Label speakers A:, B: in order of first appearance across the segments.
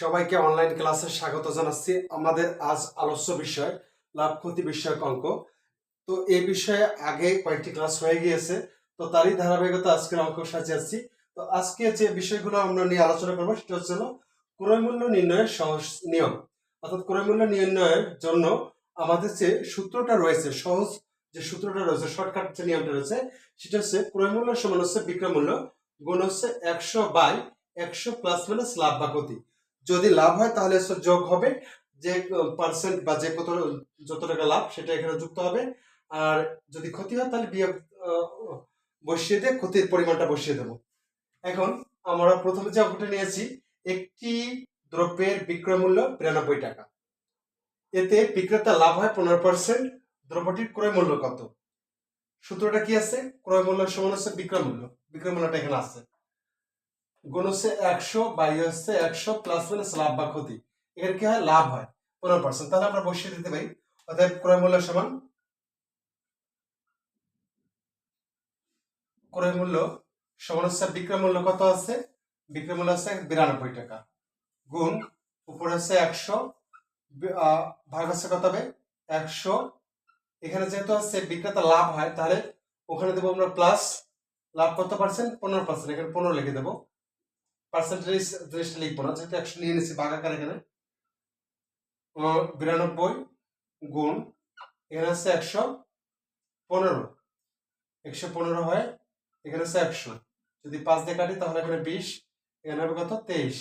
A: সবাইকে অনলাইন ক্লাসে স্বাগত জানাচ্ছি। আমাদের আজ আলোচ্য বিষয়, লাভ ক্ষতি বিষয়ক অঙ্ক। তো এই বিষয়ে আগে কয়েকটি ক্লাস হয়ে গিয়েছে। তো তারই ধারাবাহিকতা আজকের অঙ্ক সাজিয়েছি তো আজকে যে বিষয়গুলো আমরা নিয়ে আলোচনা করব, সেটা হচ্ছে হলো ক্রয় মূল্য নির্ণয়ের সহজ নিয়ম। অর্থাৎ ক্রয় মূল্য নির্ণয়ের জন্য আমাদের যে সূত্রটা রয়েছে, সহজ যে সূত্রটা রয়েছে শর্টকাট যে নিয়মটা রয়েছে, সেটা হচ্ছে ক্রয় মূল্য সমান হচ্ছে বিক্রয় মূল্য গুণ হচ্ছে একশো বাই একশো প্লাস মাইনাস লাভ বা ক্ষতি। যদি লাভ হয়, তাহলে যোগ হবে। যে পার্সেন্ট বা যে কত, যত টাকা লাভ, সেটা এখানে যুক্ত হবে। আর যদি ক্ষতি হয়, তাহলে বিয়োগ বসিয়ে দিয়ে ক্ষতির পরিমাণটা বসিয়ে দেবো। এখন আমরা প্রথমে যে অঙ্কটা নিয়েছি, একটি দ্রব্যের বিক্রয় মূল্য বিরানব্বই টাকা। এতে বিক্রেতা লাভ হয় পনেরো পার্সেন্ট দ্রব্যটির ক্রয় মূল্য কত? সূত্রটা কি আছে? ক্রয় মূল্য সমান হচ্ছে বিক্রয় মূল্য। বিক্রয় মূল্যটা এখানে আছে। গুণ হচ্ছে একশো, বাই হচ্ছে একশো প্লাস মাইনাস লাভ বা ক্ষতি। এখানে কি হয়? লাভ হয়। পনেরো পার্সেন্ট তাহলে আমরা বসিয়ে দিতে পারি। অর্থাৎ ক্রয় মূল্য সমান ক্রয় মূল্য সমান হচ্ছে বিক্রয় মূল্য কত আছে? বিক্রয় মূল্য আছে বিরানব্বই টাকা। গুণ উপরে হচ্ছে একশো ভাগ হচ্ছে কত হবে? একশো। এখানে যেহেতু আছে বিক্রেতা লাভ হয়, তাহলে ওখানে দেবো আমরা প্লাস লাভ কত পার্সেন্ট পনেরো পার্সেন্ট এখানে পনেরো লিখে দেবো। পার্সেন্টেজ জিনিসটা লিখব না, যেহেতু একশো নিয়ে নিচ্ছি বাঘাকার এখানে বিরানব্বই গুণ, এখানে হচ্ছে একশো পনেরো। একশো পনেরো হয়, এখানে হচ্ছে একশো। যদি পাঁচ দিয়ে কাটি, তাহলে এখানে বিশ, এখানে হবে কত? তেইশ।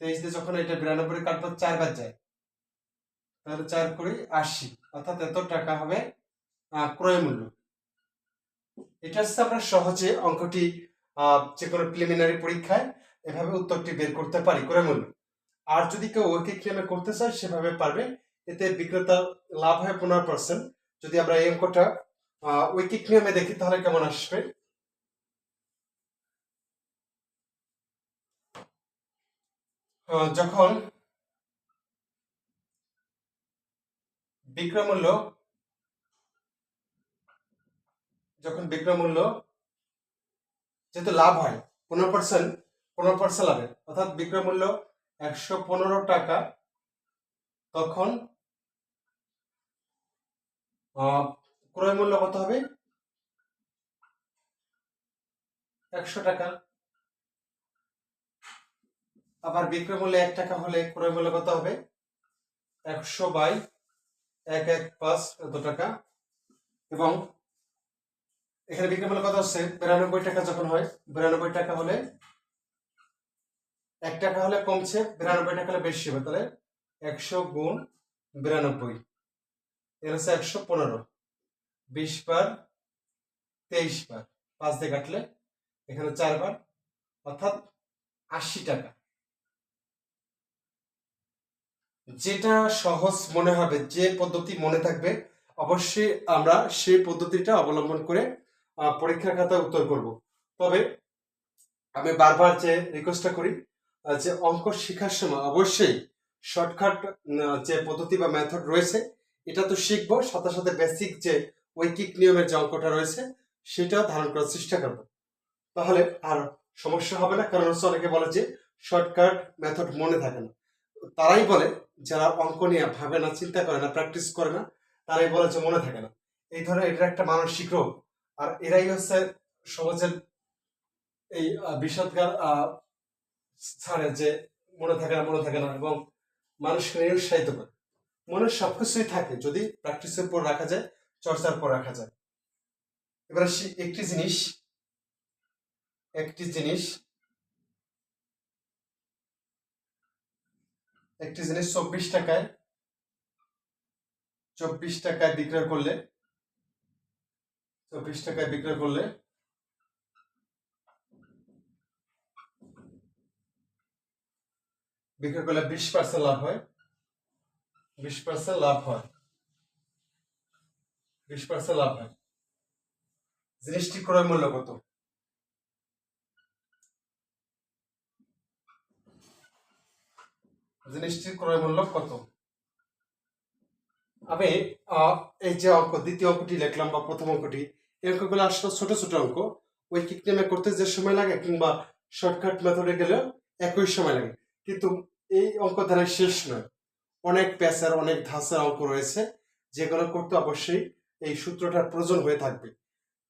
A: তেইশ দিয়ে যখন এটা বিরানব্বই কাটবো চারবার যায়। তাহলে চার কুড়ি আশি। অর্থাৎ এত টাকা হবে ক্রয় মূল্য। এটা হচ্ছে আমরা সহজে অঙ্কটি যে কোনো প্রিলিমিনারি পরীক্ষায় এভাবে উত্তরটি বের করতে পারি, করে মূল্য আর যদি কেউ ঐকিক নিয়মে করতে চায়, সেভাবে পারবে। এতে বিক্রেতার লাভ হয় পনেরো পার্সেন্ট যদি আমরা এই অঙ্কটা ঐকিক নিয়মে দেখি, তাহলে কেমন আসবে? যখন বিক্রয় মূল্য, যখন বিক্রয় মূল্য যেহেতু লাভ হয়, পনেরো পার্সেন্ট পনেরো পার্সেন্ট লাভে অর্থাৎ বিক্রয় মূল্য একশো পনেরো টাকা। তখন ক্রয় মূল্য কত হবে? একশো টাকা। আবার বিক্রয় মূল্য এক টাকা হলে ক্রয় মূল্য কত হবে? একশো বাই এক এক পাঁচ এত টাকা। এবং এখানে বিক্রয় মূল্য কত হচ্ছে? বিরানব্বই টাকা যখন হয়, বিরানব্বই টাকা হলে এক টাকা হলে কমছে, বিরানব্বই টাকা হলে বেশি হবে, তাহলে একশো গুণ বিরানব্বই। এর হচ্ছে একশো পনেরো। বিশ বার তেইশ বার, পাঁচ দিয়ে কাটলে এখানে চারবার অর্থাৎ আশি টাকা। যেটা সহজ মনে হবে, যে পদ্ধতি মনে থাকবে, অবশ্যই আমরা সেই পদ্ধতিটা অবলম্বন করে পরীক্ষার খাতায় উত্তর করব। তবে আমি বারবার যে রিকোয়েস্টটা করি যে অঙ্ক শেখার সময় অবশ্যই শর্টকাট যে পদ্ধতি বা মেথড রয়েছে, এটা তো শিখব, সাথে সাথে বেসিক যে ঐকিক নিয়মের যে অঙ্কটা রয়েছে সেটা ধারণ করার চেষ্টা করব। তাহলে আর সমস্যা হবে না, কারণ হচ্ছে অনেকে বলে যে শর্টকাট মেথড মনে থাকে না। তারাই বলে, যারা অঙ্ক নিয়ে ভাবে না, চিন্তা করে না প্র্যাকটিস করে না, তারাই বলে যে মনে থাকে না। এই ধরনের এটা একটা মানসিক রোগ। আর এরাই হচ্ছে সমাজের এই বিষাদগার ছাড়ে যে মনে থাকে না, মনে থাকে না এবং মানুষকে নিরুৎসাহিত করে। মনে সবকিছুই থাকে যদি প্র্যাকটিসের পর রাখা যায়, চর্চার পর রাখা যায়। এবার সে- একটি জিনিস একটি জিনিস একটি জিনিস চব্বিশ টাকায় চব্বিশ টাকায় বিক্রয় করলে, চব্বিশ টাকায় বিক্রয় করলে বিক্রয় করলে বিশ পার্সেন্ট লাভ হয়। বিশ পার্সেন্ট লাভ হয়। বিশ পার্সেন্ট লাভ হয়। জিনিসটি ক্রয় মূল্য কত? জিনিসটির ক্রয় মূল্য কত? আমি এই যে অঙ্ক, দ্বিতীয় অঙ্কটি লিখলাম বা প্রথম অঙ্কটি, এই অঙ্কগুলো আসলে ছোট ছোট অঙ্ক। ওই কিক নেমে করতে যে সময় লাগে কিংবা শর্টকাট মেথডে গেলেও একই সময় লাগে। কিন্তু এই অঙ্ক দ্বারা শেষ নয়। অনেক প্যাসের অনেক ধাঁচার অঙ্ক রয়েছে। যেগুলো করতে অবশ্যই এই সূত্রটার প্রয়োজন হয়ে থাকবে।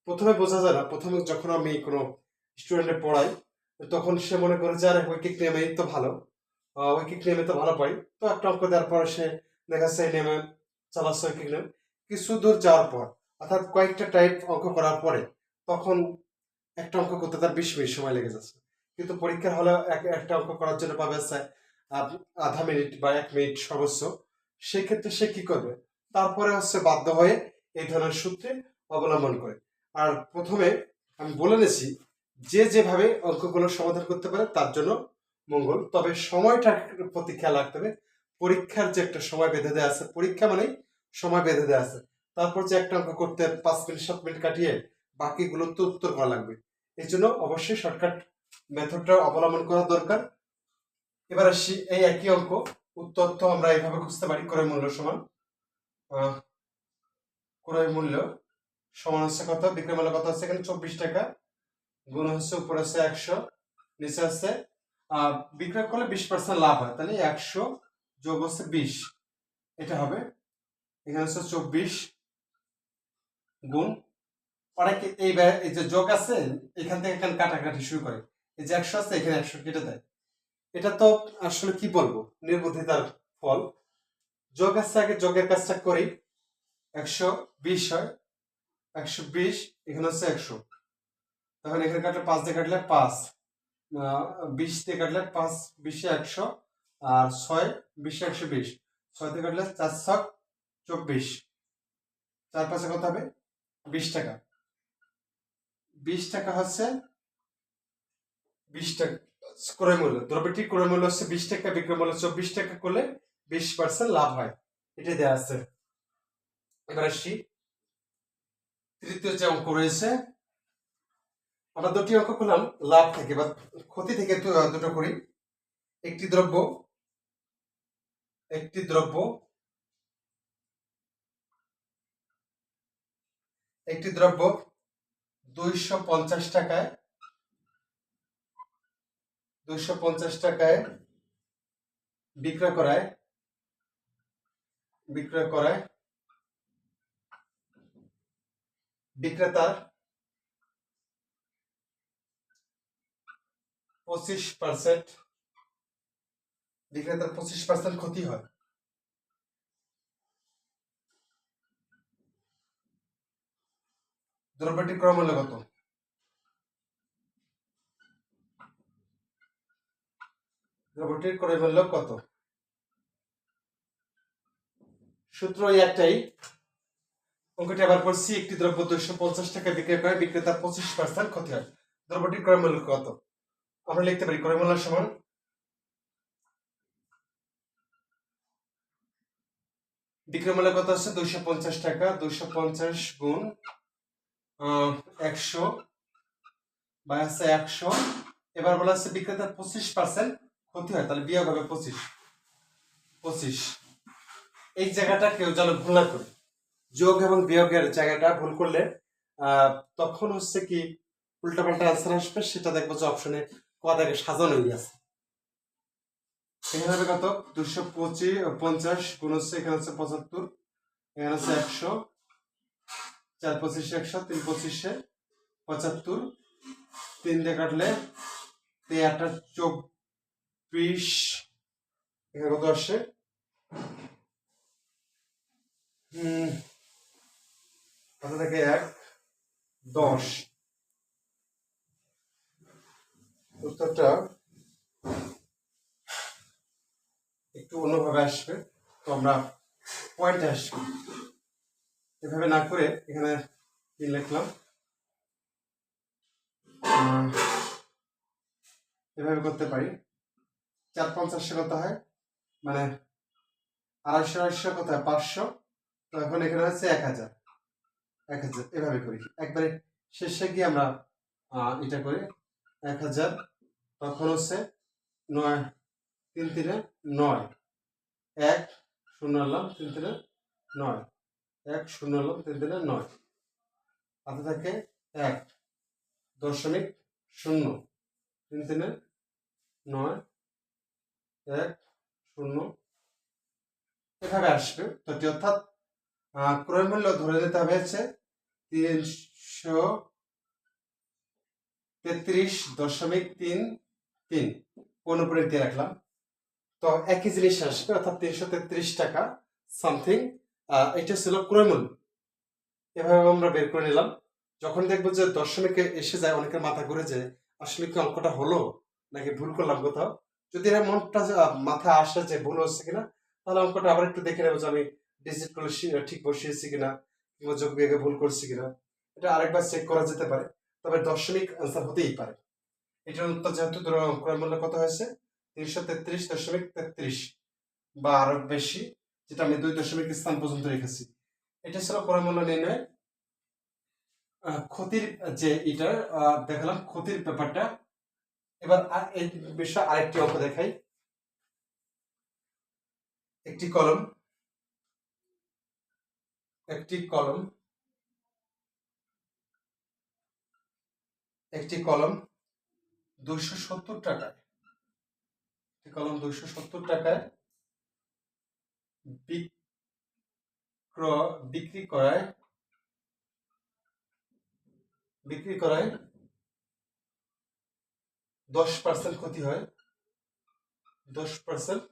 A: প্রথমে বোঝা যায় না, প্রথমে যখন আমি কোনো স্টুডেন্টে পড়াই, তখন সে মনে করে যে, আরে ঐকিক নেমে তো ভালো। ঐকিক নেমে তো ভালো পাই। তো একটা অঙ্ক দেওয়ার পরে সে দেখা যাচ্ছে নেমে চালাচ্ছে ঐকিক নেম কিছু দূর যাওয়ার পর, অর্থাৎ কয়েকটা টাইপ অঙ্ক করার পরে, তখন একটা অঙ্ক করতে তার বিশ মিনিট সময় লেগে যাচ্ছে। কিন্তু পরীক্ষার হলে এক- একটা অঙ্ক করার জন্য পাবে আধা মিনিট বা এক মিনিট সর্বোচ্চ। সেক্ষেত্রে সে কি করবে? তারপরে হচ্ছে বাধ্য হয়ে এই ধরনের সূত্রে অবলম্বন করে। আর প্রথমে আমি বলে নিয়েছি, যে যেভাবে অঙ্কগুলো সমাধান করতে পারে তার জন্য মঙ্গল। তবে সময়টার প্রতি খেয়াল রাখতে হবে। পরীক্ষার যে একটা সময় বেঁধে দেওয়া আছে, পরীক্ষা মানেই সময় বেঁধে দেওয়া আছে। তারপর যে একটা অঙ্ক করতে পাঁচ মিনিট, সাত মিনিট কাটিয়ে বাকিগুলো তো উত্তর করা লাগবে। এই জন্য অবশ্যই শর্টকাট মেথডটা অবলম্বন করা দরকার। এবার আসি এই একই অঙ্ক উত্তর তো আমরা এইভাবে খুঁজতে পারি ক্রয় মূল্য সমান। ক্রয় মূল্য সমান হচ্ছে কত? বিক্রয় মূল্য কত হচ্ছে এখানে? চব্বিশ টাকা। গুণ হচ্ছে উপরে হচ্ছে একশো নিচে আহ, বিক্রয় করলে বিশ পার্সেন্ট লাভ হয়। তাহলে একশো যোগ হচ্ছে বিশ। এটা হবে এখানে হচ্ছে চব্বিশ গুণ। অনেকে এই যে যোগ আছে এখান থেকে এখানে কাটাকাটি শুরু করে? এই যে একশো আছে, এখানে একশো কেটে দেয়। এটা তো আসলে কি বলব? নির্বুদ্ধিতার ফল। যোগ আছে আগে, যোগের কাজটা করি। একশো বিশ হয়। একশো বিশ, এখানে হচ্ছে একশো। তখন এখানে কাটলে পাঁচ দিয়ে কাটলে পাঁচ। বিশ দিয়ে কাটলে পাঁচ, বিশে একশো। আর ছয়, বিশে একশো বিশ। ছয় দিয়ে কাটলে চার ছক চব্বিশ। চার পাঁচে কত হবে? বিশ টাকা। বিশ টাকা হচ্ছে বিশ টাকা, ক্রয় মূল্য দ্রব্যটি ক্রয় মূল্য হচ্ছে বিশ টাকা, বিক্রয় মূল্য চব্বিশ টাকা করলে বিশ পার্সেন্ট লাভ হয়। এটা দেওয়া আছে। এবার আসি। তৃতীয় যে অঙ্ক রয়েছে, আমরা দুটি অঙ্ক করলাম, লাভ থেকে বা ক্ষতি থেকে দুটো করি। একটি দ্রব্য একটি দ্রব্য একটি দ্রব্য দুইশো পঞ্চাশ টাকায় দুইশো পঞ্চাশ টাকায় বিক্রয় করায় বিক্রয় করায় বিক্রেতার পঁচিশ পার্সেন্ট বিক্রেতার পঁচিশ পার্সেন্ট ক্ষতি হয়। দ্রব্যটির ক্রমূল্য কত দ্রব্যটির ক্রয় মূল্য কত? সূত্র একটাই। অঙ্কটি আবার করছি একটি দ্রব্য দুইশো পঞ্চাশ টাকা বিক্রয় করে বিক্রেতার পঁচিশ পার্সেন্ট ক্ষতি হয়। দ্রব্যটির ক্রয় মূল্য কত? আমরা লিখতে পারি, ক্রয় মূল্য সমান বিক্রয় মূল্য কত হচ্ছে দুইশো পঞ্চাশ টাকা, দুইশো পঞ্চাশ গুণ একশো বা হচ্ছে একশো, এবার বলা হচ্ছে বিক্রেতার পঁচিশ পার্সেন্ট ক্ষতি হয়, তাহলে বিয়োগ হবে পঁচিশ। পঁচিশ। এই জায়গাটা কেউ যেন ভুল না করে। যোগ এবং বিয়োগের জায়গাটা ভুল করলে তখন হচ্ছে কি উল্টাপাল্টা আনসার আসবে, সেটা দেখব যে অপশনে কদাকে সাজানোই আছে এখানে কত? দুশো পঁচিশ পঞ্চাশ, গুণ হচ্ছে এখানে হচ্ছে পঁচাত্তর, এখানে হচ্ছে একশো। চার পঁচিশে একশো, তিন পঁচিশে পঁচাত্তর। তিন দিয়ে কাটলে তিন আটটা চব্বিশ এখানে কত আসে হুম কত থেকে এক, দশ। উত্তরটা একটু অন্যভাবে আসবে, তো আমরা পয়েন্টে আসব। এভাবে না করে এখানে কি লিখলাম। এভাবে করতে পারি। চার পঞ্চাশে কত হয়। মানে আড়াইশো আড়াইশো কত হয়? পাঁচশো। তো এখন এখানে হচ্ছে এক হাজার। এক হাজার, এভাবে করি। একবারে শেষে গিয়ে আমরা এটা করি। এক হাজার, তখন হচ্ছে নয়, তিন তিনে নয়। এক, শূন্য আনলাম তিন তিনে নয়। এক, শূন্য আনলাম তিন তিনে নয়। হাতে থাকে এক দশমিক শূন্য। তিন তিনে নয় এক, শূন্য। এভাবে আসবে। তো অর্থাৎ ক্রয় মূল্য ধরে নিতে হবে হচ্ছে তিনশো তেত্রিশ দশমিক তিন তিন। কোন উপরে দিয়ে রাখলাম? তো একই জিনিস আসবে, অর্থাৎ তিনশো তেত্রিশ টাকা সামথিং। এটা ছিল ক্রয় মূল্য। এভাবে আমরা বের করে নিলাম। যখন দেখব যে দশমিকে এসে যায়, অনেকের মাথা ঘুরে যায়, আসলে কি অঙ্কটা হলো? নাকি ভুল করলাম কোথাও? যদি এর মনটা মাথা আসে যে ভুল হচ্ছে কিনা, তাহলে অঙ্কটা আবার একটু দেখে নেব যে আমি ডিজিট শি- ঠিক বসিয়েছি কিনা, কিংবা যোগ বিয়োগে ভুল করছি কিনা। এটা আরেকবার চেক করা যেতে পারে, তবে দশমিক আনসার হতেই পারে। এটার উত্তর যেহেতু ক্রয় মূল্য কত হয়েছে? তিনশো তেত্রিশ দশমিক তেত্রিশ, বা আরও বেশি, যেটা আমি দুই দশমিক স্থান পর্যন্ত রেখেছি। এটা ছিল ক্রয় মূল্য নির্ণয়। ক্ষতির যে এটা দেখালাম ক্ষতির ব্যাপারটা এবার এই বিষয়ে আরেকটি অঙ্ক দেখাই। একটি কলম একটি কলম একটি কলম দুইশো সত্তর টাকায়। একটি কলম দুইশো সত্তর টাকায় বিক্রি করায় বিক্রি করায় দশ পার্সেন্ট ক্ষতি হয়। দশ পার্সেন্ট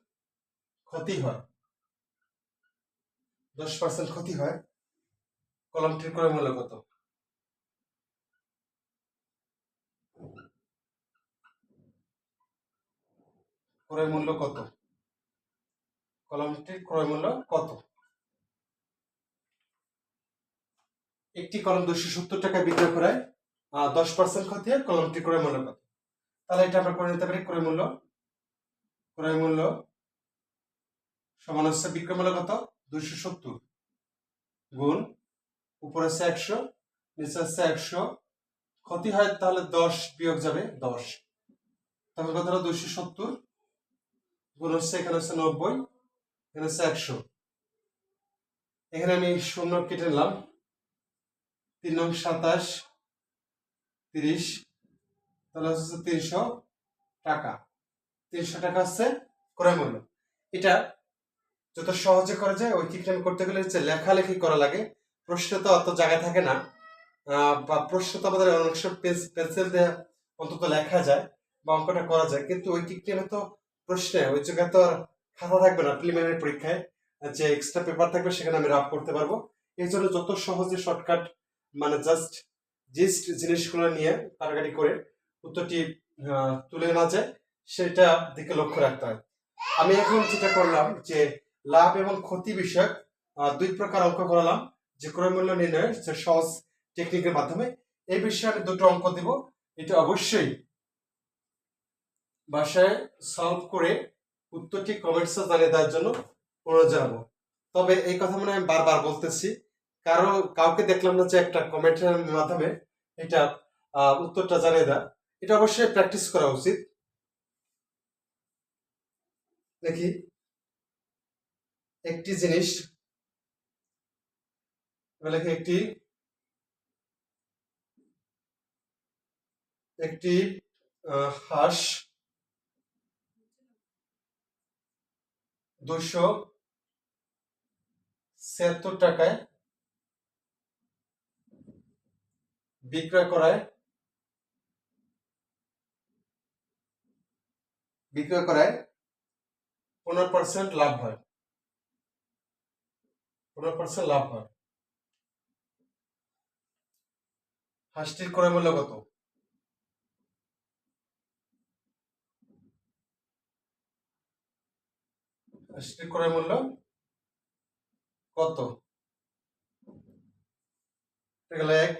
A: ক্ষতি হয়। দশ পার্সেন্ট ক্ষতি হয়। কলমটির ক্রয় মূল্য কত? ক্রয় মূল্য কত? কলমটির ক্রয় মূল্য কত? একটি কলম দুশো সত্তর টাকা বিক্রয় করায় দশ পার্সেন্ট ক্ষতি হয় কলমটির ক্রয় মূল্য কত? তাহলে এটা আমরা করে নিতে পারি ক্রয় মূল্য। ক্রয় মূল্য সমান হচ্ছে বিক্রয় মূল্য কত? দুশো সত্তর গুণ, উপরে হচ্ছে একশো, নিচে হচ্ছে একশো। ক্ষতি হয় তাহলে দশ বিয়োগ যাবে দশ। তখন কত হলো? দুশো সত্তর গুণ হচ্ছে এখানে হচ্ছে নব্বই, এখানে হচ্ছে একশো। এখানে আমি শূন্য কেটে নিলাম। তিন নং সাতাশ, তিরিশ তাহলে হচ্ছে তিনশো টাকা। তিনশো টাকা হচ্ছে ক্রয় মূল্য। এটা যত সহজে করা যায় ওই কিকটা করতে গেলে হচ্ছে লেখালেখি করা লাগে। প্রশ্ন তো অত জায়গায় থাকে না। বা প্রশ্ন তো আমাদের অনেক সময় পেন্সিল দিয়ে অন্তত লেখা যায় বা অঙ্কটা করা যায়। কিন্তু ওই কিকটা তো প্রশ্নে, ওই জায়গায় তো আর খাতা থাকবে না প্রিলিমিনারি পরীক্ষায়। যে এক্সট্রা পেপার থাকবে সেখানে আমি রাফ করতে পারব। এই জন্য যত সহজে শর্টকাট মানে জাস্ট জিস্ট জিনিসগুলো নিয়ে কাটাকাটি করে উত্তরটি তুলে না যায়। সেটা দিকে লক্ষ্য রাখতে হয়। আমি এখন যেটা করলাম যে, লাভ এবং ক্ষতি বিষয়ক দুই প্রকার অঙ্ক করালাম, যে ক্রয় মূল্য নির্ণয়ের সহজ টেকনিকের মাধ্যমে। এই বিষয়ে আমি দুটো অঙ্ক দিব। এটা অবশ্যই বাসায় সলভ করে উত্তরটি কমেন্টসে জানিয়ে দেওয়ার জন্য অনুরোধ জানাব। তবে এই কথা মনে আমি বারবার বলতেছি। কারও, কাউকে দেখলাম না যে একটা কমেন্টের মাধ্যমে এটা উত্তরটা জানিয়ে দেয়। এটা অবশ্যই প্র্যাকটিস করা উচিত। দেখি। একটি জিনিস। লেখি একটি। একটি হাঁস। দুশো ছিয়াত্তর টাকায় বিক্রয় করায় বিক্রয় করায় পনেরো পার্সেন্ট লাভ হয়। পনেরো পার্সেন্ট লাভ হয়। হাঁসটির ক্রয় মূল্য কত? হাঁসটির ক্রয় মূল্য কত? এক।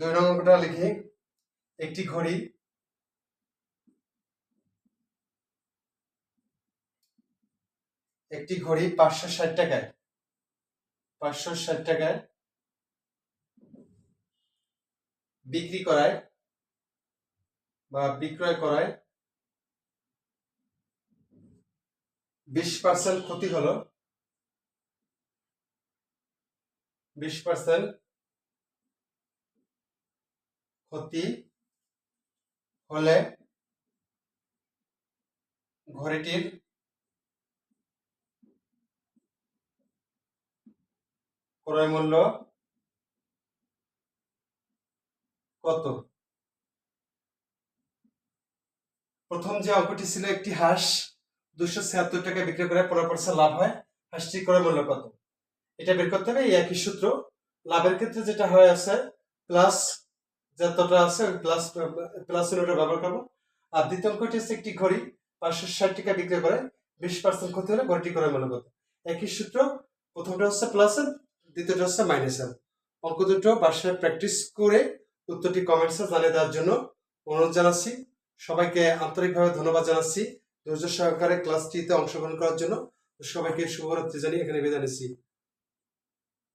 A: দুই নম্বরটা লিখি। একটি ঘড়ি একটি ঘড়ি পাঁচশো ষাট টাকায়। পাঁচশো ষাট টাকায় বিক্রি করায় বা বিক্রয় করায় বিশ পার্সেন্ট ক্ষতি হলো। বিশ পার্সেন্ট ক্ষতি হলে ঘড়িটির ক্রয় মূল্য কত? প্রথম যে অঙ্কটি ছিল একটি হাঁস দুশো ছিয়াত্তর টাকা বিক্রি করে পনেরো পার্সেন্ট লাভ হয় হাঁসটি ক্রয় মূল্য কত? এটা বের করতে হবে একই সূত্র। লাভের ক্ষেত্রে যেটা হয় আছে প্লাস যতটা আছে প্লাস প্লাস ব্যবহার করব। আর দ্বিতীয় অঙ্কটি হচ্ছে একটি ঘড়ি, পাঁচশো ষাট টাকা বিক্রি করে, বিশ পার্সেন্ট ক্ষতি হলে ঘড়িটি ক্রয় মূল্য কত? একই সূত্র, প্রথমটা হচ্ছে প্লাস দ্বিতীয়টা হচ্ছে মাইনাস অঙ্ক দুটো বাসায় প্র্যাকটিস করে উত্তরটি কমেন্টসে জানিয়ে দেওয়ার জন্য অনুরোধ জানাচ্ছি। সবাইকে আন্তরিকভাবে ধন্যবাদ জানাচ্ছি। ধৈর্য সহকারে ক্লাসটিতে অংশগ্রহণ করার জন্য। সবাইকে শুভরাত্রি জানিয়ে এখানে বিদায় নিচ্ছি।